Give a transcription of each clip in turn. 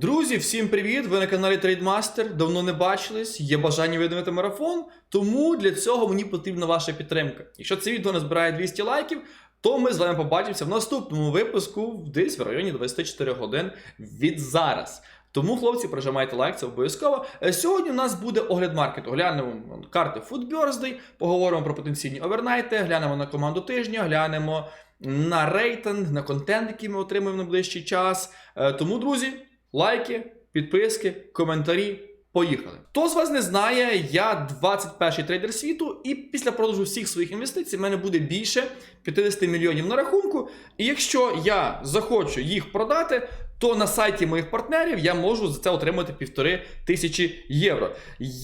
Друзі, всім привіт! Ви на каналі Трейдмастер. Давно не бачились, є бажання видавити марафон, тому для цього мені потрібна ваша підтримка. Якщо це відео назбирає 200 лайків, то ми з вами побачимося в наступному випуску десь в районі 24 годин від зараз. Тому, хлопці, прожимайте лайк, це обов'язково. Е, Сьогодні у нас буде огляд маркету. Глянемо карти Food Birthday, поговоримо про потенційні овернайти, глянемо на команду тижня, глянемо на рейтинг, на контент, який ми отримаємо на ближчий час. Е, Тому, друзі, лайки, підписки, коментарі. Поїхали. Хто з вас не знає, я 21-й трейдер світу, і після продажу всіх своїх інвестицій в мене буде більше 50 мільйонів на рахунку. І якщо я захочу їх продати, то на сайті моїх партнерів я можу за це отримати півтори тисячі євро.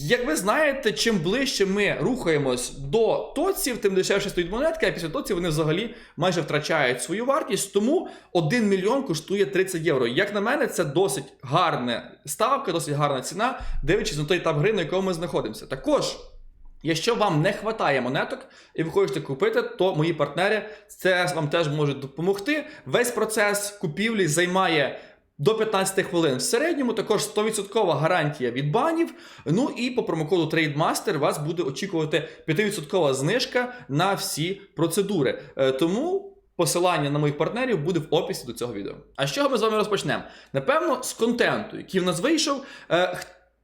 Як ви знаєте, чим ближче ми рухаємось до тоців, тим дешевше стоїть монетка, а після тоців вони взагалі майже втрачають свою вартість. Тому 1 мільйон коштує 30 євро. Як на мене, це досить гарна ставка, досить гарна ціна, дивлячись на той етап гри, на якому ми знаходимося. Також. Якщо вам не вистачає монеток і ви хочете купити, то мої партнери це вам теж можуть допомогти. Весь процес купівлі займає до 15 хвилин в середньому. Також 100% гарантія від банів. Ну і по промокоду TradeMaster вас буде очікувати 5% знижка на всі процедури. Е, Тому. Посилання на моїх партнерів буде в описі до цього відео. А з чого ми з вами розпочнемо? Напевно, з контенту, який в нас вийшов. Е,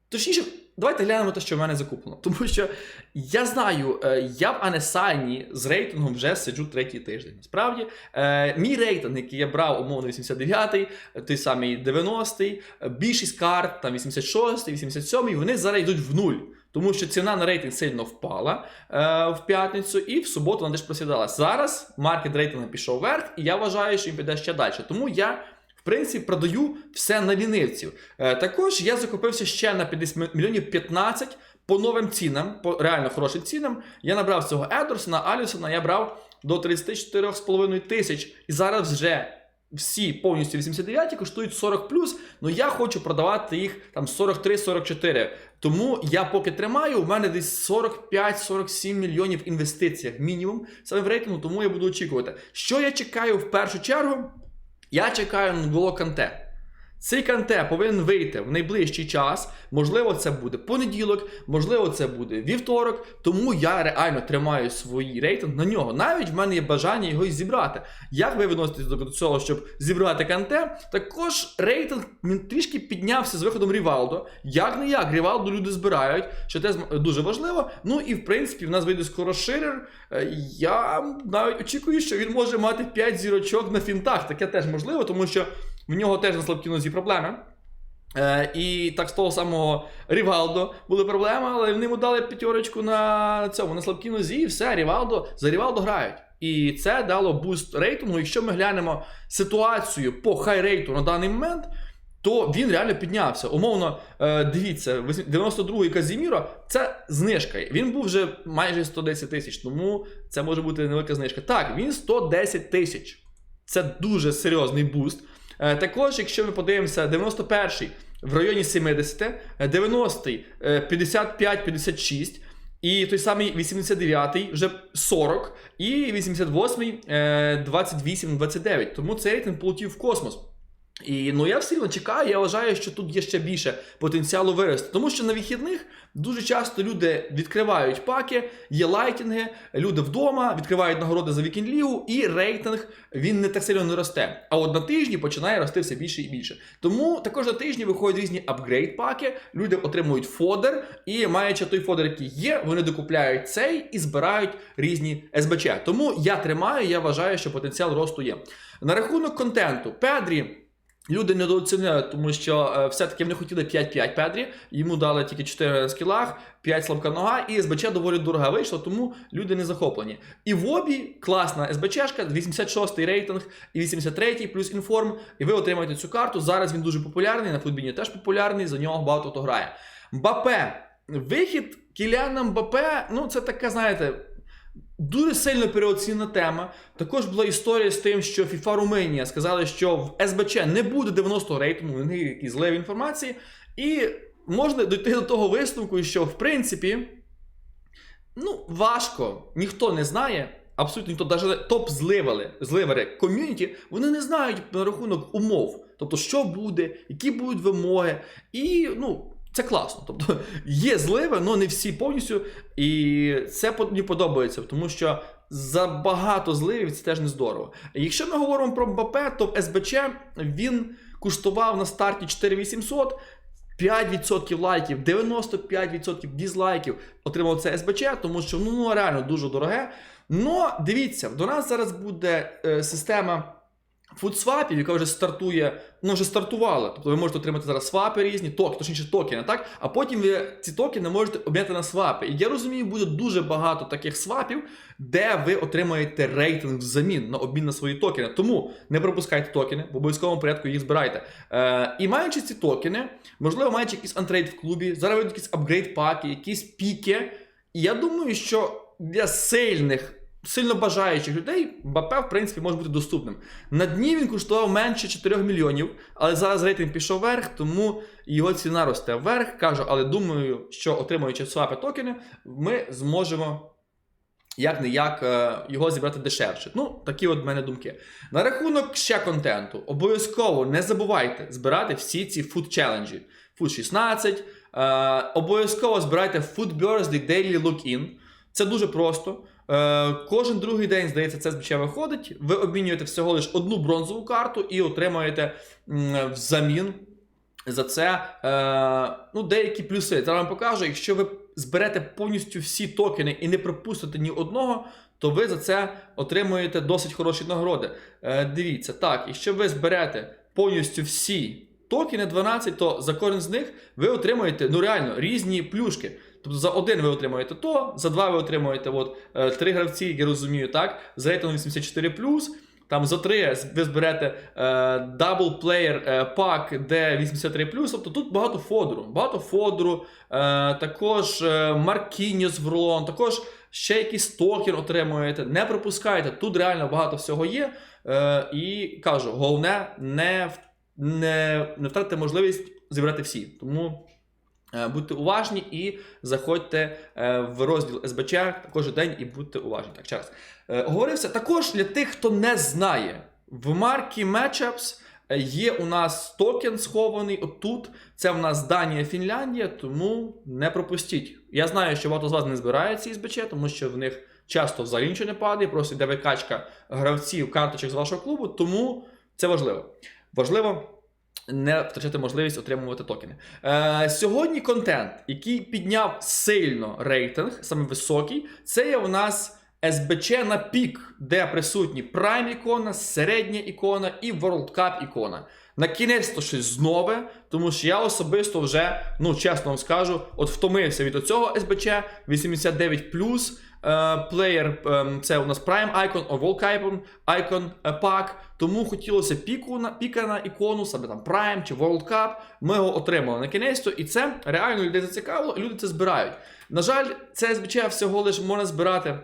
Точніше, давайте глянемо те, що в мене закуплено. Тому що я знаю, е, я в Анесані з рейтингом вже сиджу третій тиждень. Справді, е, мій рейтинг, який я брав, умовно 89-й, е, той самий 90-й, е, більшість карт, там 86-й, 87-й, вони зараз йдуть в нуль. Тому що ціна на рейтинг сильно впала е, в п'ятницю, і в суботу вона теж просідала. Зараз маркет рейтингу пішов вверх, і я вважаю, що він піде ще далі. Тому я. Принципі, продаю все на лінивців. Е, також я закупився ще на 50 мільйонів 15 по новим цінам, по реально хорошим цінам. Я набрав цього Едорсона, Алісона, я брав до 34,5 тисяч. І зараз вже всі повністю 89 коштують 40 плюс. Ну я хочу продавати їх там 43-44. Тому я поки тримаю, у мене десь 45-47 мільйонів в інвестиціях мінімум саме в рейтингу, тому я буду очікувати. Що я чекаю в першу чергу? Я чекаю на було Канте. Цей канте повинен вийти в найближчий час. Можливо, це буде понеділок, можливо, це буде вівторок. Тому я реально тримаю свій рейтинг на нього. Навіть в мене є бажання його і зібрати. Як ви відноситесь до цього, щоб зібрати канте? Також рейтинг він трішки піднявся з виходом Рівалдо. Як не як, Рівалдо люди збирають, що це дуже важливо. Ну і в принципі, в нас вийде скоро ширер. Е, Я навіть очікую, що він може мати 5 зірочок на фінтах. Таке теж можливо, тому що. В нього теж на слабкій нозі проблеми. Е, і так з того самого Рівалдо були проблеми, але вони йому дали п'ятерочку на цьому на слабкій нозі, і все, Рівалдо за Рівалдо грають. І це дало буст рейтингу. Якщо ми глянемо ситуацію по хай-рейту на даний момент, то він реально піднявся. Умовно, е, дивіться, 92-й Казіміро це знижка. Він був вже майже 110 тисяч, тому це може бути невелика знижка. Так, він 110 тисяч. Це дуже серйозний буст. Е, Також, якщо ми подивимося, 91-й в районі 70, е, 90-й е, 55-56, і той самий 89-й вже 40, і 88-й е, 28-29. Тому цей рейтинг полетів в космос. І ну я все одно чекаю, я вважаю, що тут є ще більше потенціалу вирости. Тому що на вихідних дуже часто люди відкривають паки, є лайтінги, люди вдома відкривають нагороди за вікінд лігу, і рейтинг він не так сильно не росте. А от на тижні починає рости все більше і більше. Тому також на тижні виходять різні апгрейд паки, люди отримують фодер, і маючи той фодер, який є, вони докупляють цей і збирають різні СБЧ. Тому я тримаю, я вважаю, що потенціал росту є. На рахунок контенту, Педрі. Люди недооцінили, тому що е, все-таки вони хотіли 5-5 Педрі, йому дали тільки 4 на скілах, 5 слабка нога, і СБЧ доволі дорого вийшло, тому люди не захоплені. І в обі класна СБЧшка, 86-й рейтинг і 83-й плюс інформ, і ви отримаєте цю карту. Зараз він дуже популярний, на футбіні теж популярний, за нього багато хто грає. Мбапе. Вихід Кіляна Мбапе, ну це таке, знаєте. Дуже сильно переоцінена тема. Також була історія з тим, що FIFA Румунія сказали, що в СБЧ не буде 90 рейтингу, вони якісь злеві інформації. І можна дійти до того висновку, що в принципі, ну, важко, ніхто не знає. абсолютно ніхто, навіть топ зливали, зливери ком'юніті, вони не знають на рахунок умов. Тобто, що буде, які будуть вимоги. І ну, це класно. Тобто є зливи, але не всі повністю. І це мені подобається, тому що забагато зливів це теж не здорово. Якщо ми говоримо про МБП, то в СБЧ він коштував на старті 4800. 5% лайків, 95% дізлайків отримав це СБЧ, тому що ну, ну реально дуже дороге. Но дивіться, до нас зараз буде е, система фудсвапів, яка вже стартує, ну вже стартувала. Тобто ви можете отримати зараз свапи різні, ток, точніше токени, так? А потім ви ці токени можете обміняти на свапи. І я розумію, буде дуже багато таких свапів, де ви отримаєте рейтинг взамін на обмін на свої токени. Тому не пропускайте токени, в обов'язковому порядку їх збирайте. Е, і маючи ці токени, можливо, маючи якийсь антрейд в клубі, зараз якісь апгрейд паки, якісь піки. І я думаю, що для сильних. Сильно бажаючих людей МБП, в принципі, може бути доступним. На дні він коштував менше 4 мільйонів, але зараз рейтинг пішов вверх, тому його ціна росте вверх. Кажу, але думаю, що отримуючи свапи токени, ми зможемо як не як його зібрати дешевше. Ну, такі от в мене думки. На рахунок ще контенту. Обов'язково не забувайте збирати всі ці food челенджі. Food 16. Е, обов'язково збирайте Food Birthday Daily Look-in. Це дуже просто. Е, кожен другий день, здається, це звичай виходить. Ви обмінюєте всього лише одну бронзову карту і отримаєте взамін за це е, ну, деякі плюси. Зараз вам покажу, якщо ви зберете повністю всі токени і не пропустите ні одного, то ви за це отримуєте досить хороші нагороди. Е, дивіться, так, якщо ви зберете повністю всі токени 12, то за кожен з них ви отримуєте ну реально різні плюшки. Тобто за один ви отримуєте то, за два ви отримуєте от, е, три гравці, я розумію, так, з рейтингом 84 там за три ви зберете е, Double Player е, пак, де 83 тобто тут багато фодору. Багато фодору, е, також Маркініус Вролон, також ще якийсь токен отримуєте. Не пропускайте, тут реально багато всього є. Е, і кажу, головне, не, не, не втратити можливість зібрати всі. Тому. Е, Будьте уважні і заходьте е, в розділ СБЧ кожен день і будьте уважні. Так, ще. Е, Говорився також для тих, хто не знає. В маркі Matchups є у нас токен схований отут. Це в нас Данія, Фінляндія, тому не пропустіть. Я знаю, що багато з вас не збирає ці СБЧ, тому що в них часто взагалі нічого не падає, просто йде викачка гравців, карточок з вашого клубу, тому це важливо. Важливо не втрачати можливість отримувати токени. Е, сьогодні контент, який підняв сильно рейтинг, саме високий, це є у нас СБЧ на пік, де присутні Prime ікона, середня ікона і World Cup ікона. На кінець то щось нове, тому що я особисто вже, ну чесно вам скажу, от втомився від цього СБЧ 89 е, плеєр, ем, це у нас Prime Icon, World Icon, Icon е, пак. Тому хотілося піку на піка на ікону, саме там Prime чи World Cup. Ми його отримали на кінець, і це реально людей зацікавило, люди це збирають. На жаль, це звичайно всього лише можна збирати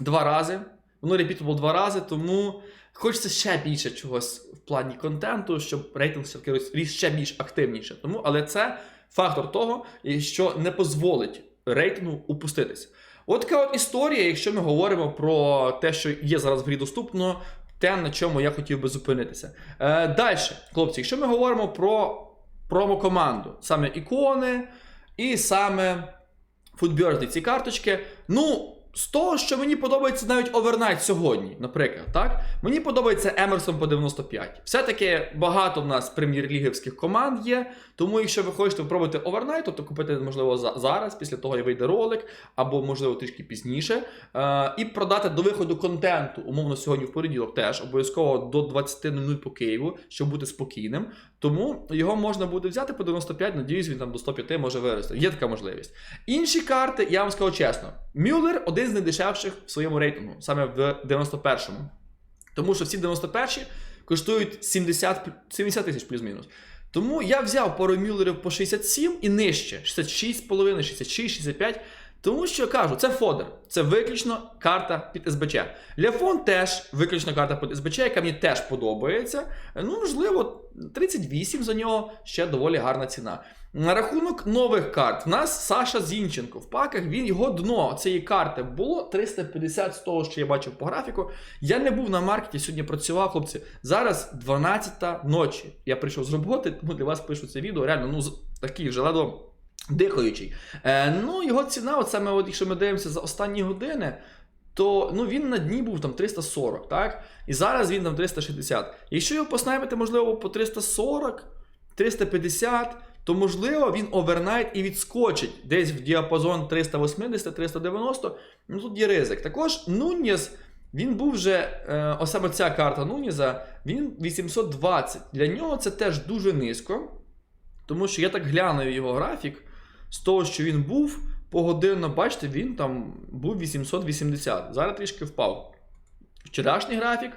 два рази. Воно репітабл два рази, тому хочеться ще більше чогось в плані контенту, щоб рейтинг все-таки ріс ще більш активніше. Тому, але це фактор того, що не дозволить рейтингу упуститися. От така от історія, якщо ми говоримо про те, що є зараз в грі доступно, те, на чому я хотів би зупинитися. Е, Далі, хлопці, якщо ми говоримо про промо-команду, саме ікони і саме Foodbirthday, ці карточки, ну. З того, що мені подобається навіть овернайт сьогодні, наприклад, так? Мені подобається Емерсон по 95. Все-таки багато в нас прем'єр-лігівських команд є. Тому, якщо ви хочете спробувати овернайт, то купити, можливо, зараз, після того, як вийде ролик, або, можливо, трішки пізніше. Е, і продати до виходу контенту, умовно, сьогодні в понеділок теж обов'язково до 20.00 по Києву, щоб бути спокійним. Тому його можна буде взяти по 95, надіюсь, він там до 105 може вирости. Є така можливість. Інші карти, я вам скажу чесно, Мюллер один з найдешевших в своєму рейтингу, саме в 91-му. Тому що всі 91-ті коштують 70, 70 тисяч плюс-мінус. Тому я взяв пару мюллерів по 67 і нижче, 66,5, 66, 65. Тому що я кажу, це фодер, це виключно карта під СБЧ. Ляфон теж виключно карта під СБЧ, яка мені теж подобається. Ну, можливо, 38 за нього ще доволі гарна ціна. На рахунок нових карт, в нас Саша Зінченко в паках. Він його дно цієї карти було 350 з того, що я бачив по графіку. Я не був на маркеті, сьогодні працював, хлопці. Зараз 12 ночі. Я прийшов з роботи, тому для вас пишу це відео. Реально, ну такий вже ледо дихаючий. Е, ну, його ціна, от саме, от, якщо ми дивимося за останні години, то ну, він на дні був там 340, так? І зараз він там 360. Якщо його поснайпити, можливо, по 340, 350, то можливо він овернайт і відскочить десь в діапазон 380-390. Ну тут є ризик. Також Нуньєс, він був вже, е, ось саме ця карта Нуньєза, він 820. Для нього це теж дуже низько. Тому що я так глянув його графік, з того, що він був погодинно, бачите, він там був 880. Зараз трішки впав. Вчорашній графік,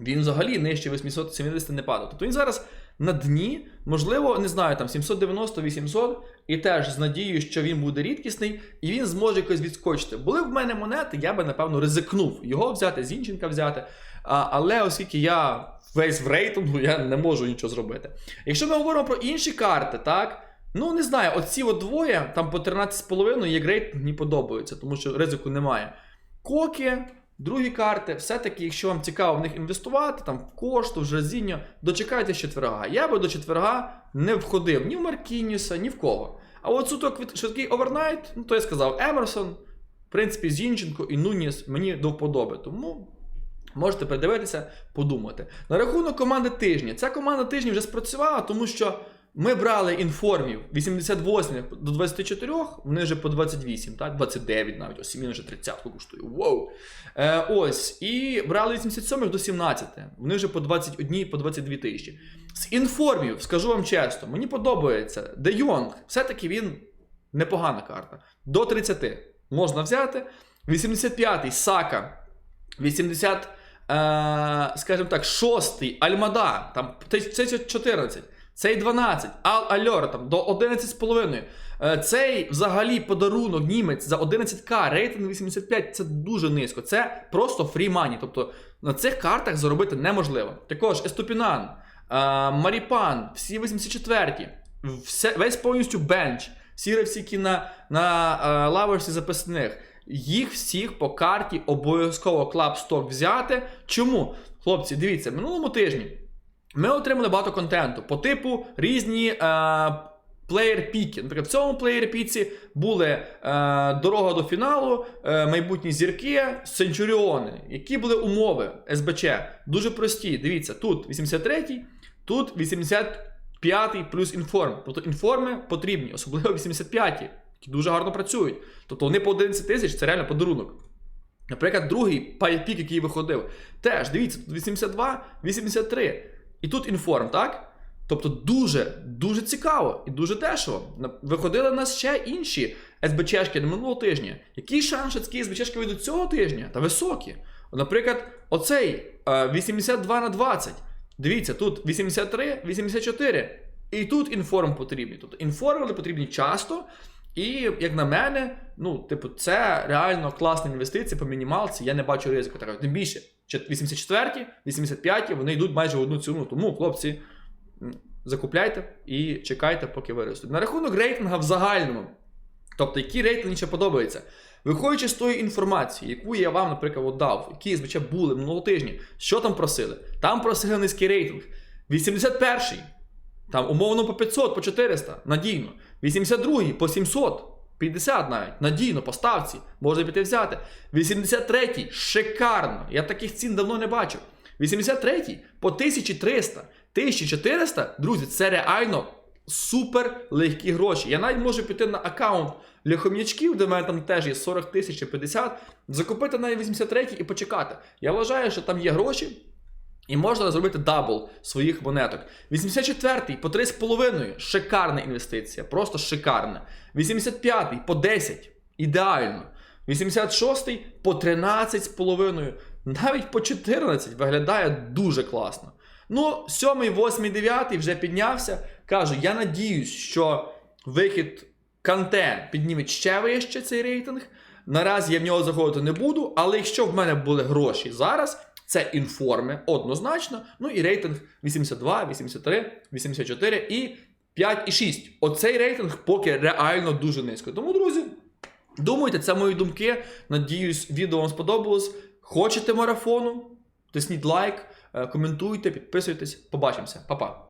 він взагалі нижче 870 не падав. Тобто він зараз на дні, можливо, не знаю, там 790-800, і теж з надією, що він буде рідкісний, і він зможе якось відскочити. Були в мене монети, я би, напевно, ризикнув його взяти, Зінченка взяти. А, але оскільки я весь в рейтингу, я не можу нічого зробити. Якщо ми говоримо про інші карти, так. Ну, не знаю, оці от двоє, там по 13,5 є грейт, мені подобаються, тому що ризику немає. Коки, другі карти, все-таки, якщо вам цікаво в них інвестувати, там в кошту, в жазіння, дочекайтесь четверга. Я би до четверга не входив ні в Маркініуса, ні в кого. А от суток від швидкий овернайт, ну то я сказав Емерсон, в принципі, Зінченко і Нуніс мені до вподоби. Тому можете придивитися, подумати. На рахунок команди тижня. Ця команда тижня вже спрацювала, тому що ми брали інформів 88 до 24, вони вже по 28, так? 29 навіть, ось він вже 30 коштує. Воу! Е, ось. І брали 87 до 17. Вони вже по 21, по 22 тисячі. З інформів, скажу вам чесно, мені подобається. Де Йонг, все-таки він непогана карта. До 30 можна взяти. 85-й Сака. 80, е, скажімо так, 6-й Альмада, там цей 14. Цей 12, Ал Альор там до 11,5. Е, Цей взагалі подарунок німець за 11к, рейтинг 85 це дуже низько. Це просто фрі мані. Тобто на цих картах заробити неможливо. Також Еступінан, е, Маріпан, всі 84, все, весь повністю бенч, всі ревсіки на, на е, лаверсі записних. Їх всіх по карті обов'язково клаб сток взяти. Чому? Хлопці, дивіться, минулому тижні. Ми отримали багато контенту по типу різні е, плеєр-піки. Наприклад, в цьому плеєр-піці були е, дорога до фіналу, е, майбутні зірки, Центуріони. Які були умови СБЧ? Дуже прості. Дивіться, тут 83-й, тут 85-й плюс інформ. Тобто інформи потрібні, особливо 85-ті, які дуже гарно працюють. Тобто вони по 11 тисяч це реально подарунок. Наприклад, другий пік, який виходив, теж дивіться, тут 82, 83. І тут інформ, так? Тобто дуже, дуже цікаво і дуже дешево. Виходили в нас ще інші СБЧшки на минулого тижня. Який шанс, що такі СБЧшки вийдуть цього тижня? Та високі. Наприклад, оцей е, 82 на 20. Дивіться, тут 83, 84. І тут інформ потрібні. Тобто інформи потрібні часто. І, як на мене, ну, типу, це реально класна інвестиція по мінімалці. Я не бачу ризику. Тим більше, 84, 85 вони йдуть майже в одну ціну. Тому, хлопці, закупляйте і чекайте, поки виростуть. На рахунок рейтинга в загальному. Тобто, які рейтинги ще подобаються. Виходячи з тої інформації, яку я вам, наприклад, дав, які звичайно були минулого тижні, що там просили? Там просили низький рейтинг. 81-й. Там умовно по 500, по 400, надійно. 82-й по 700, 50 навіть, надійно, по ставці, можна піти взяти. 83-й, шикарно. Я таких цін давно не бачив. 83-й по 1300, 1400, друзі, це реально супер легкі гроші. Я навіть можу піти на аккаунт лихом'ячків, де в мене там теж є 40 тисяч чи 50, закупити навіть 83 і почекати. Я вважаю, що там є гроші. І можна зробити дабл своїх монеток. 84-й по 3,5 шикарна інвестиція, просто шикарна. 85-й по 10 ідеально. 86-й по 13,5, навіть по 14 виглядає дуже класно. Ну, 7, 8, 9 вже піднявся. Кажу, я надіюсь, що вихід Канте підніметь ще вище цей рейтинг. Наразі я в нього заходити не буду, але якщо в мене були гроші зараз, це інформи однозначно. Ну і рейтинг 82, 83, 84 і 5 і 6. Оцей рейтинг поки реально дуже низько. Тому, друзі, думайте, це мої думки. Надіюсь, відео вам сподобалось. Хочете марафону? Тисніть лайк, е, коментуйте, підписуйтесь. Побачимося. Па-па.